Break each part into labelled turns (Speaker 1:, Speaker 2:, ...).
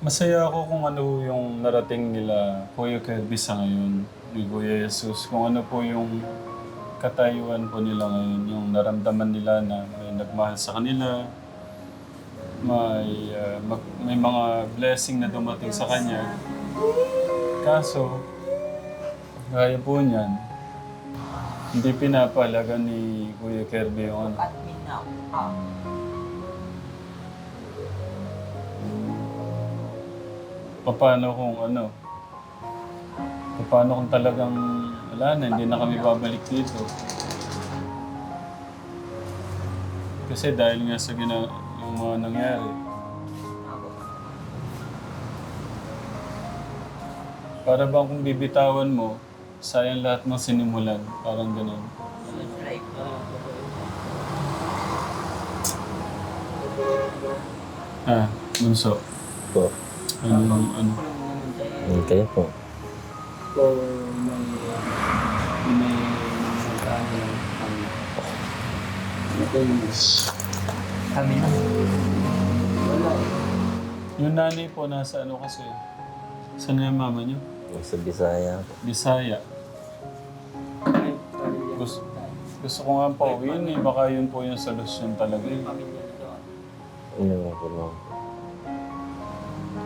Speaker 1: Masaya ako kung ano yung narating nila Kuya Kirby sa ngayon, ni Kuya Jesus. Kung ano po yung katayuan po nila ngayon, yung naramdaman nila na may nagmahal sa kanila, may, ah, mag- may mga blessing na dumating sa kanya. Kaso, gaya po niyan, hindi pinapalaga ni Kuya Kirby yung ano.
Speaker 2: Admin na ako.
Speaker 1: Paano kung ano? Paano kung talagang wala na, hindi na kami babalik dito? Kasi dahil nga sa gina, yung mga nangyari. Para bang kung bibitawan mo, sayang lahat ng sinimulan. Parang ganun. Ah, bunso.
Speaker 3: Po.
Speaker 1: Ano, ano?
Speaker 3: Yun kayo po.
Speaker 4: Kung may, may nagkano ang natin
Speaker 2: Kami na.
Speaker 4: wala eh.
Speaker 1: Yung nanay po nasa ano kasi? Saan nga yung mama niyo?
Speaker 3: Sa Bisaya po.
Speaker 1: Bisaya. Gusto, gusto ko nga pa uwiin eh. Baka yun po yung solusyon talaga. Eh.
Speaker 4: pamilya na doon.
Speaker 3: Ano nga po lang.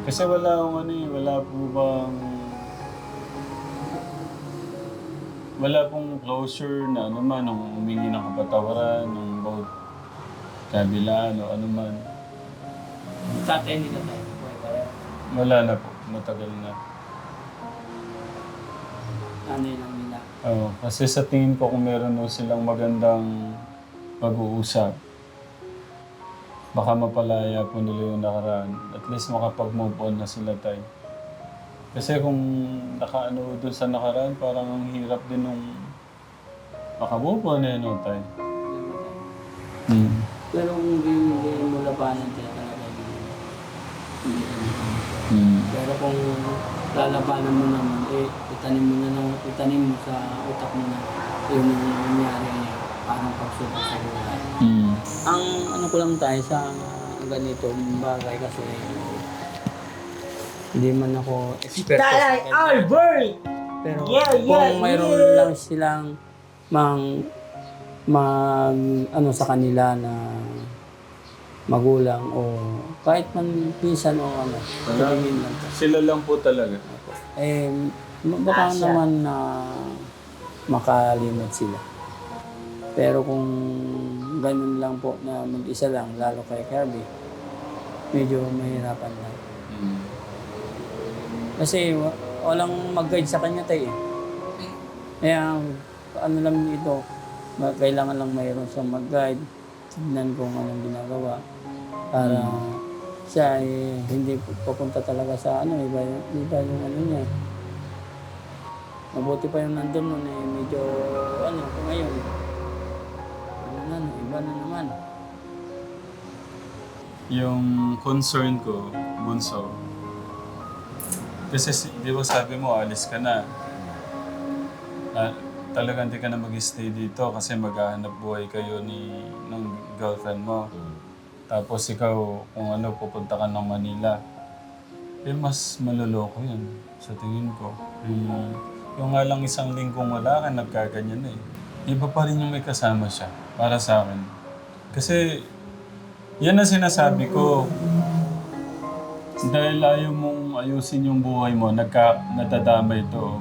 Speaker 1: Kasi wala akong ano eh, wala po bang... Wala pong closure na ano man, nung humingi ng kapatawaran, nung both kabilaan o ano man.
Speaker 4: Tatay nila tayo. Buhay pa rin.
Speaker 1: Wala na po, matagal na.
Speaker 4: Ano lang nila.
Speaker 1: Oo, kasi sa tingin ko kung meron no silang magandang pag-uusap, baka mapalaya po nila yung nakaraan. At least makapag-move on na sila tayo. Kasi kung nakaano doon sa nakaraan, parang ang hirap din nung makamove on eh, no, tayo. Hmm.
Speaker 4: Pero kung hindi, hindi mo labanan tayo talaga hindi.
Speaker 1: Hmm.
Speaker 4: Pero kung lalabanan mo naman, eh, itanim mo na lang, itanim mo sa utak mo na yun yung nangyari. Parang pagsubok sa buhay.
Speaker 1: Hmm.
Speaker 4: Ang ano ko lang tayo sa ganito bagay kasi hindi man ako expert sa
Speaker 2: Talay. Albert!
Speaker 4: Pero
Speaker 2: Yeah, yeah,
Speaker 4: kung mayroon
Speaker 2: yeah.
Speaker 4: lang silang mang mag ano sa kanila na magulang o kahit man pinsan o ano, tingin lang.
Speaker 1: Sila lang po talaga.
Speaker 4: Eh, baka naman na makalimot sila. Pero kung ganun lang po na mag-isa lang, lalo kay Kirby, medyo mahirapan lang.
Speaker 1: Hmm.
Speaker 4: Kasi wa- walang mag-guide sa kanya tayo eh. Kaya ano lang ito, ma- kailangan lang mayroon siyang mag-guide, tignan kung anong ginagawa para siya eh, hindi pupunta talaga sa ano, iba, yung- iba yung ano niya. Mabuti pa yung nandun nun eh, medyo ano, kung ngayon, iba na naman.
Speaker 1: Yung concern ko, Bunso, kasi si- di ba sabi mo, alis ka na. Ah, talagang di ka na mag-stay dito kasi maghahanap buhay kayo ni ng girlfriend mo. Tapos ikaw, kung ano, pupunta ka ng Manila. Eh, mas maloloko yun sa tingin ko. Yung, yung nga lang isang linggong wala ka, nagkaganyan na eh. Iba pa rin yung may kasama siya, para sa akin. Kasi, yan ang sinasabi ko. Dahil ayaw mong ayusin yung buhay mo, nagka, nadadama ito.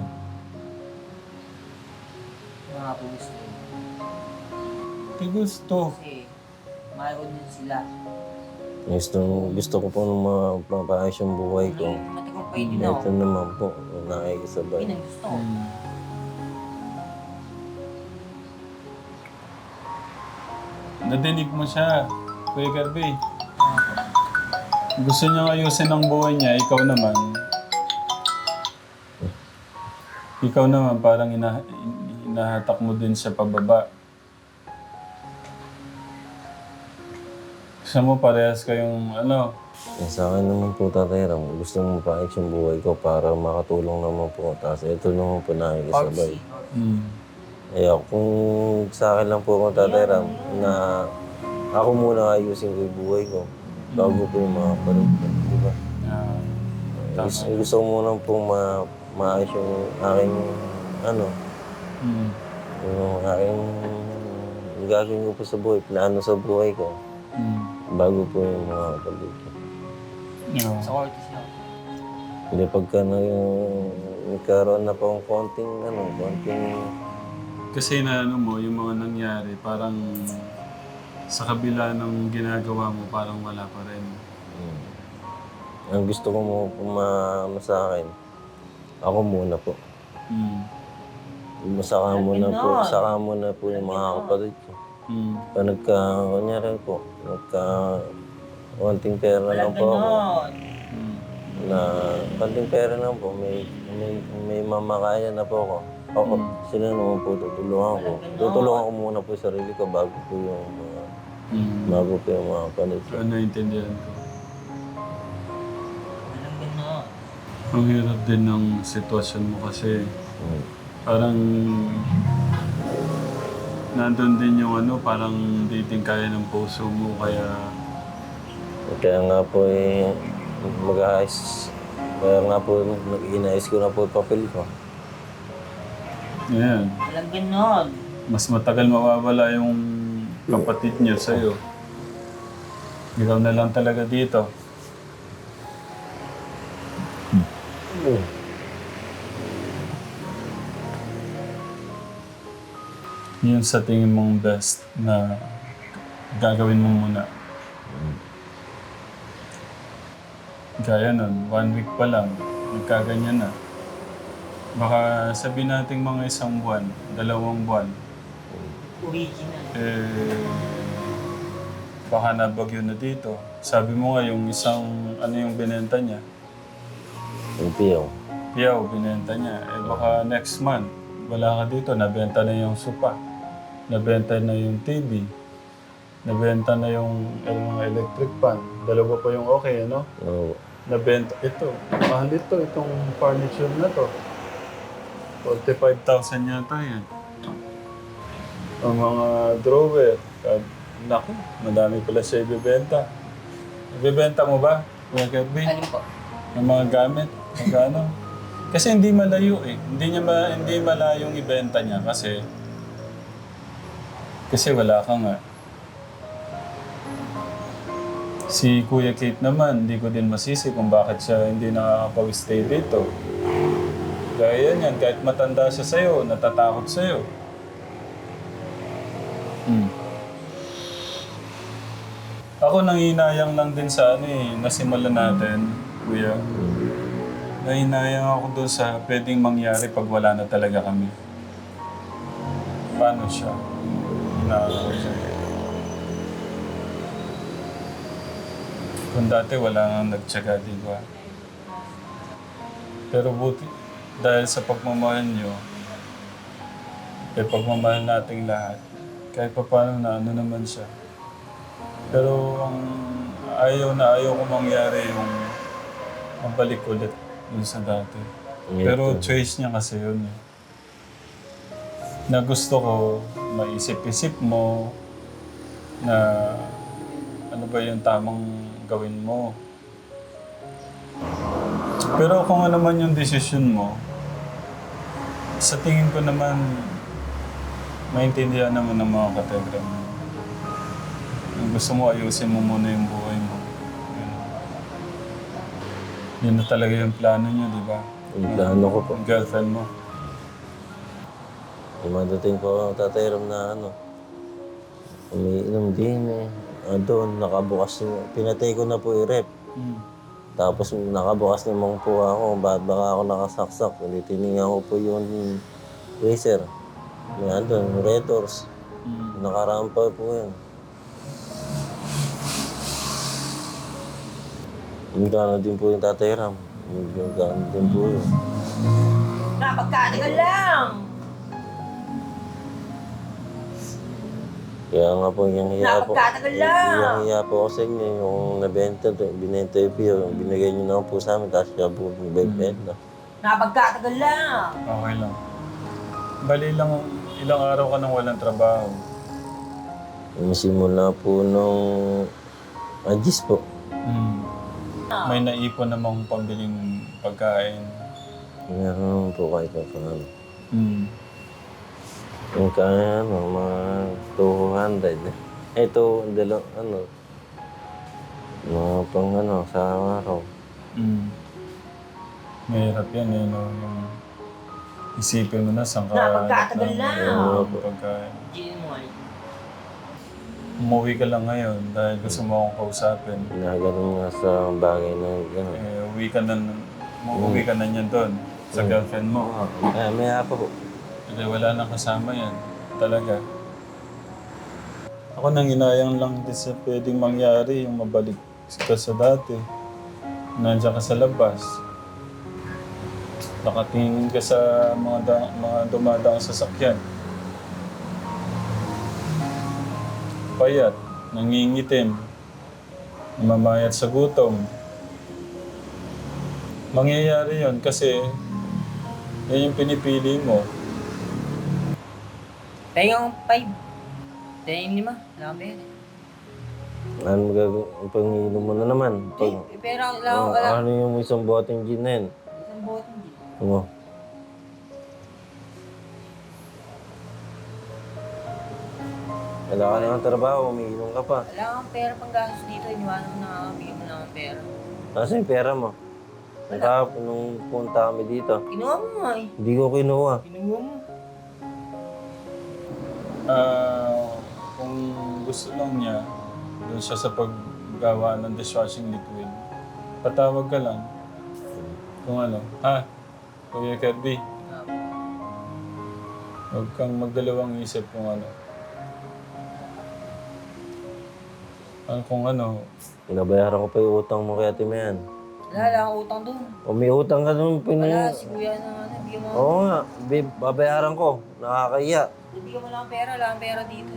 Speaker 2: Mga po gusto.
Speaker 1: Di gusto.
Speaker 2: Kasi, mayroon din sila.
Speaker 3: Gusto, gusto ko po nung ma- mapaayos yung buhay ko.
Speaker 2: Matagumpay din ako.
Speaker 3: Ito naman po,
Speaker 2: Yun
Speaker 3: nakikisabay.
Speaker 2: ang gusto ko.
Speaker 1: Hmm. Nadinig mo siya, Kuya Garby. Gusto niyang ayusin ang buhay niya, ikaw naman. Ikaw naman parang ina, inahatak mo din siya pababa. Gusto mo parehas kayong ano,
Speaker 3: Eh, sa akin naman po, Tatay Ram, gusto mo mapaayos yung buhay ko para makatulong naman po. Tapos ito naman po nakikisabay.
Speaker 1: hmm,
Speaker 3: Kaya kung sa akin lang po ako, Tatay Ram, na ako muna ayusin ko yung buhay ko bago po yung mga parang, di ba?
Speaker 1: ah, Tama.
Speaker 3: Gusto, gusto ko muna pong ma maayos yung aking, ano,
Speaker 1: Mm.
Speaker 3: yung aking yung gagawin ko po sa buhay, plano sa buhay ko,
Speaker 1: Mm.
Speaker 3: bago po yung mga ko.
Speaker 1: Yeah.
Speaker 2: Sa Ortiz lang.
Speaker 3: Hindi pagka na yung nagkaroon na po ng konting, ano, konting,
Speaker 1: Kasi na ano mo, yung mga nangyari, parang sa kabila ng ginagawa mo, parang wala pa rin.
Speaker 3: mm, ang gusto ko mo po ma, ma sa akin, ako muna po.
Speaker 1: Mm.
Speaker 3: Saka muna po, saka muna po yung mga kapatid ko.
Speaker 1: Mm.
Speaker 3: Pag nagka, kunyari po, nagka, konting pera lang po ako.
Speaker 1: Mm.
Speaker 3: Na, konting pera lang po, may, may, may mamakaya na po ako. Ako, sila naman po tutulungan ko. Tutulungan ko muna po yung sarili ko bago po yung mga,
Speaker 1: Mm.
Speaker 3: bago po yung mga kapatid ko.
Speaker 1: Ano naintindihan ko?
Speaker 2: Walang ganon.
Speaker 1: Ang hirap din ng sitwasyon mo kasi
Speaker 3: Mm.
Speaker 1: parang nandun din yung ano, parang di din kaya ng puso mo kaya
Speaker 3: Kaya nga po eh, mag-aayos. Kaya nga po, inayos ko na po yung papel ko.
Speaker 1: Ayan.
Speaker 2: Walang ganon.
Speaker 1: Mas matagal mawawala yung kapatid niyo sa'yo. Ikaw na lang talaga dito. Yun sa tingin mong best na gagawin mo muna. Gaya nun, one week pa lang, nagkaganyan na. Baka sabihin natin mga isang buwan, dalawang buwan,
Speaker 2: Original.
Speaker 1: eh, baka nabagyo na dito. Sabi mo nga yung isang, ano yung binenta niya?
Speaker 3: Yung piyaw.
Speaker 1: Piyaw, binenta niya. Eh baka next month, wala ka dito, nabenta na yung sopa. Nabenta na yung TV. Nabenta na yung, yung mga electric fan. Dalawa pa yung okay, ano?
Speaker 3: Oo.
Speaker 1: Nabenta, ito. Mahal ito, itong furniture na to. 45,000 yata yan. Ang mga drawer. Kad, naku, madami pala siya ibibenta. Ibibenta mo ba, Kuya Kirby?
Speaker 2: Alin po?
Speaker 1: Ng mga gamit? Magkano? Kasi hindi malayo eh. Hindi niya ma, hindi malayong ibenta niya kasi kasi wala ka nga. Si Kuya Kate naman, hindi ko din masisi kung bakit siya hindi nakakapag-stay dito. Gaya yan, kahit matanda siya sa'yo, natatakot sa'yo. Hmm. Ako nanginayang lang din sa ano eh, nasimulan natin, Kuya. Nanginayang ako doon sa pwedeng mangyari pag wala na talaga kami. Paano siya? Na, kung dati wala nang nagtsaga, di ba? Pero buti, dahil sa pagmamahal nyo, eh pagmamahal nating lahat, kahit pa paano na ano naman siya. Pero ang ayaw na ayaw ko mangyari yung mabalik ulit dun sa dati. Pero choice niya kasi yun eh. Na gusto ko, maisip-isip mo na ano ba yung tamang gawin mo. Pero kung ano man yung desisyon mo, sa tingin ko naman, maintindihan naman ng mga kategram gusto mo, ayusin mo muna yung buhay mo. Yun. Yun na talaga yung plano niyo, di ba?
Speaker 3: Yung plano ko po.
Speaker 1: Yung girlfriend mo.
Speaker 3: Dumadating po ang tatay Ram na ano, umiinom din eh. Ah, doon, nakabukas yung, pinatay ko na po yung rep.
Speaker 1: Mm.
Speaker 3: Tapos nakabukas naman po ako, bakit baka ako nakasaksak. Hindi tinignan ko po yung freezer. Yan doon, red doors.
Speaker 1: Mm.
Speaker 3: Nakarampa po yan. Yung gano'n din po yung tatay Ram. Yung gano'n din po yun.
Speaker 2: Napagkatagal lang!
Speaker 3: Kaya nga po yung hiya po.
Speaker 2: Napagkatagal lang!
Speaker 3: Yung hiya po ako sa inyo, yung nabenta, binenta yung piyo, binigay niyo naman po sa amin, tapos siya po bibenta.
Speaker 2: Napagkatagal lang!
Speaker 1: Okay lang. Bali lang, ilang araw ka nang walang trabaho.
Speaker 3: Yung simula po nung Agis po.
Speaker 1: Mm. May naipon namang pambiling pagkain.
Speaker 3: Meron po kahit pa paano.
Speaker 1: Mm.
Speaker 3: Yung kaya, ano, mga 200. Ito, dalo, ano, mga pang ano, sa araw.
Speaker 1: Mm. Mahirap yan eh, no? Yung isipin mo na saan ka
Speaker 2: na.
Speaker 1: pagkain.
Speaker 2: Gin mo ay.
Speaker 1: Umuwi ka lang ngayon dahil gusto mo akong kausapin.
Speaker 3: Ginaganon nga sa bagay na gano'n.
Speaker 1: Eh, uwi ka na, uuwi ka na niyan doon sa girlfriend mo.
Speaker 3: Eh, may apa po.
Speaker 1: Kasi wala nang kasama yan. Talaga. Ako nang inayang lang din sa pwedeng mangyari yung mabalik ka sa dati. Nandiyan ka sa labas. Nakatingin ka sa mga, da- mga dumadaang sasakyan. Payat, nangingitim, namamayat sa gutom. Mangyayari yon kasi yan yung pinipili mo.
Speaker 2: Tayo ang 5. Tayo yung 5. Wala kang pera.
Speaker 3: Ano magagawin? Panginom mo na naman. Pag,
Speaker 2: Eh, pera wala akong
Speaker 3: oh,
Speaker 2: wala.
Speaker 3: ano yung isang boteng gin na yun?
Speaker 2: Isang bote hindi.
Speaker 3: Ano? Wala ka na ng trabaho, umiinom ka pa.
Speaker 2: Wala kang pera pang gastos dito. Iniwanan mo na nga. Bigyan mo na akong pera.
Speaker 3: Nasaan yung pera mo? Nung, kahapon, nung punta kami dito,
Speaker 2: Kinuha mo nga eh.
Speaker 3: hindi ko kinuha.
Speaker 2: Kinuha mo.
Speaker 1: Ah, kung gusto lang niya, doon siya sa paggawa ng dishwashing liquid, patawag ka lang. Kung ano, ha? Kuya Kirby, huwag kang magdalawang isip kung ano. Ano kung ano,
Speaker 3: Pinabayaran ko pa yung utang mo kay Ate Mayan.
Speaker 2: Wala, wala akong utang doon.
Speaker 3: O may utang ka doon,
Speaker 2: Wala, si kuya na ano. Bigyan mo.
Speaker 3: Oo nga, babe, babayaran ko. Nakakaya.
Speaker 2: Bigyan mo lang ang pera. Wala akong pera dito.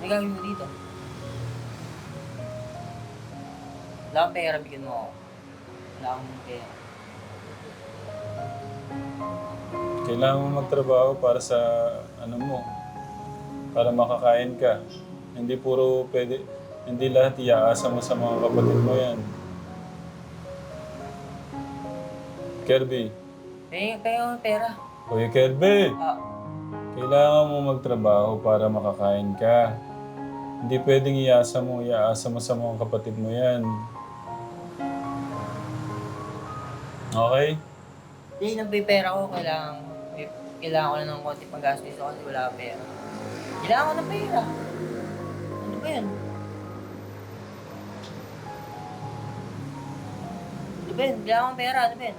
Speaker 2: May gagawin mo dito. Wala akong pera. Bigyan mo ako. Wala akong pera.
Speaker 1: kailangan mo magtrabaho para sa ano mo, para makakain ka. Hindi puro pwede, hindi lahat iaasa mo sa mga kapatid mo yan. Kirby,
Speaker 2: Tayo, tayo ang pera.
Speaker 1: Kuya Kirby,
Speaker 2: Ah,
Speaker 1: kailangan mo magtrabaho para makakain ka. Hindi pwedeng iasa mo, iaasa mo sa mga kapatid mo yan. Okay?
Speaker 2: Hindi, nang may pera ko, kailangan, may, kailangan ko na ng konti pang gastos dito kasi wala akong pera. Kailangan ko ng pera. Ano ba yun? Ano ba yun? Kailangan ko ng pera. Ano ba yun?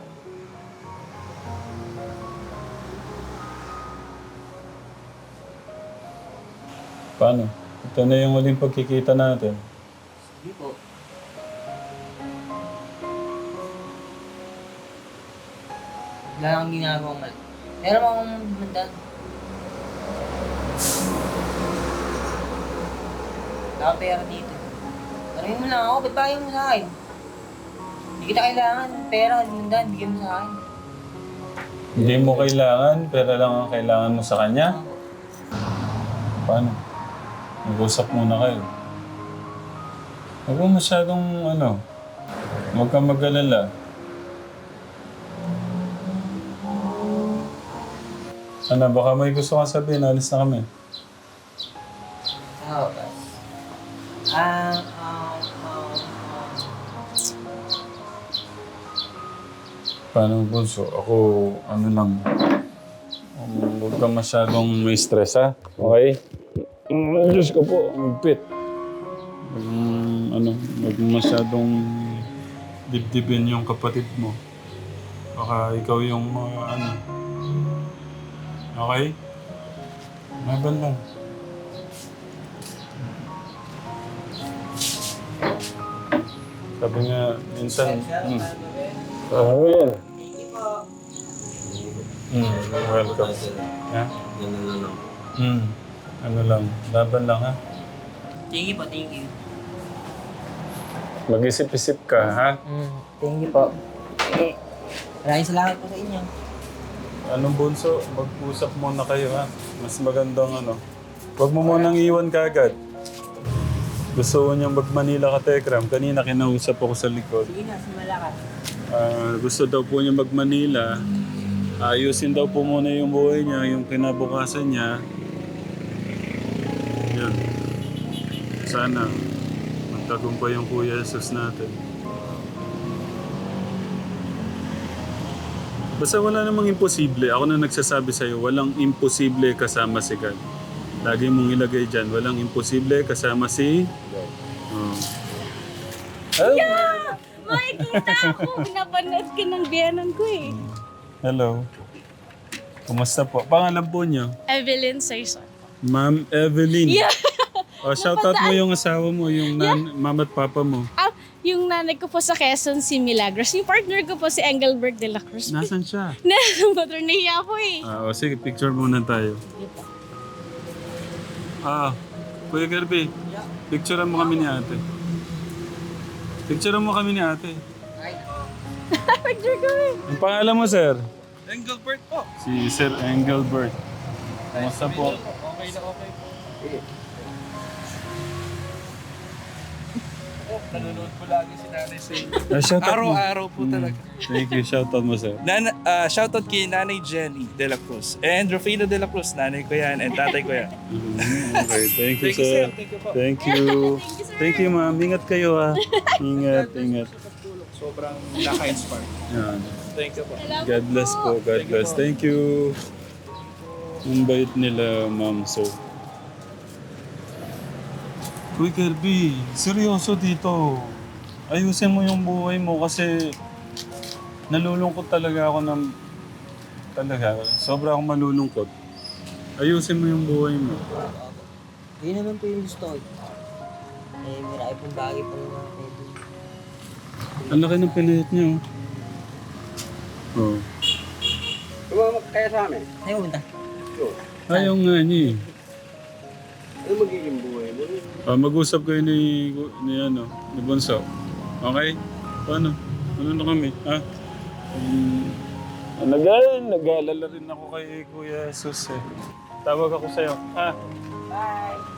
Speaker 1: Paano? Ito na yung uling pagkikita natin.
Speaker 2: Hindi po. Wala akong ginagawang mali. Meron akong mandan. Wala akong pera dito. Tanungin mo lang ako, ba't bayan mo sa akin? Hindi kita kailangan. Pera, mandan, bigyan mo sa akin.
Speaker 1: Hindi mo kailangan, pero lang ang kailangan mo sa kanya. Paano? Mag-usap muna kayo. Huwag mo masyadong ano, huwag kang mag-alala. Ano, baka may gusto kang sabihin, alis na kami.
Speaker 2: Oo, bas. Ah, um, um, um,
Speaker 1: Paano, Bunso? Ako, ano lang, um, huwag kang masyadong may stress, ha? Okay? Mm, Diyos ko po, ang pit. Mong, ano, huwag mong masyadong dibdibin yung kapatid mo. Baka ikaw yung mga, ano. Okay? Laban lang. Sabi nga, minsan, mm, Ah, well. Mm, welcome. Ha?
Speaker 3: Ganun na lang.
Speaker 1: Mm, ano lang, laban lang ha.
Speaker 2: thank you po, thank you.
Speaker 1: Mag-isip-isip ka ha.
Speaker 2: Mm, thank you po. Eh, maraming salamat po sa inyo.
Speaker 1: Anong bunso, mag-usap muna kayo ha. Mas magandang ano. Huwag mo munang iwan kagad. Gusto ko niyang mag-Manila ka, Tekram. Kanina kinausap ako sa likod.
Speaker 2: Sige na, simula ka.
Speaker 1: Ah, gusto daw po niya mag-Manila. Ayusin daw po muna yung buhay niya, yung kinabukasan niya. Yan. Sana magtagumpay yung Kuya Jesus natin. Basta wala namang imposible. Ako na nagsasabi sa'yo, walang imposible kasama si God. Lagi mong ilagay dyan, walang imposible kasama si... Oh.
Speaker 5: Makikita ako. Napanood ka ng biyanan ko eh.
Speaker 1: Hello. Kumusta po? Pangalan po niyo?
Speaker 5: Evelyn Saison.
Speaker 1: Ma'am Evelyn.
Speaker 5: Yeah.
Speaker 1: O, shoutout mo yung asawa mo, yung nan- mama at papa mo.
Speaker 5: Ah, yung nanay ko po sa Quezon, si Milagros. Yung partner ko po si Engelbert de la Cruz.
Speaker 1: Nasaan siya?
Speaker 5: Nasa motor nahiya ako eh.
Speaker 1: Ah, o sige, picture muna tayo. Ah, Kuya Garby, picturean mo kami ni ate. Picturean mo kami ni ate.
Speaker 5: Picture ko eh.
Speaker 1: Ang pangalan mo, sir? Engelbert po. Si Sir Engelbert. Kumusta po?
Speaker 6: Okay na okay po. Oh, nanonood po lagi si Nanay sa inyo.
Speaker 1: Ah, shoutout mo.
Speaker 6: Araw-araw po talaga.
Speaker 1: Thank you, shoutout mo, sir.
Speaker 6: Nana, ah, shoutout kay Nanay Jenny De La Cruz. And Rufino De La Cruz, nanay ko yan and tatay ko yan.
Speaker 1: Mm, Okay, thank you,
Speaker 6: Thank you,
Speaker 1: sir.
Speaker 6: sir. Thank you po.
Speaker 1: Thank you. Thank you, ma'am. Ingat kayo, ha. Ingat, ingat.
Speaker 6: Sobrang naka-inspire.
Speaker 1: Yan.
Speaker 6: Thank you po.
Speaker 1: God bless po. God bless. Thank you. Ang bait nila, ma'am. So, Uy, Kirby, seryoso dito. Ayusin mo yung buhay mo kasi nalulungkot talaga ako ng... Talaga, sobra akong malulungkot. Ayusin mo yung buhay mo.
Speaker 2: Yun naman po yung gusto ko. Eh, marami pong bagay pa naman pwede.
Speaker 1: Ang laki ng pinahit niyo. Oh.
Speaker 7: kaya sa amin,
Speaker 2: Tayo pumunta.
Speaker 1: Ayaw nga niya eh.
Speaker 7: ano magiging buhay mo?
Speaker 1: Ah, mag-usap kayo ni, ni, ano, ni Bonso. Okay? Paano? Ano na kami? Ha? Um, nag nag-aalala rin ako kay Kuya Jesus eh. Tawag ako sa'yo. Ha?
Speaker 2: Bye!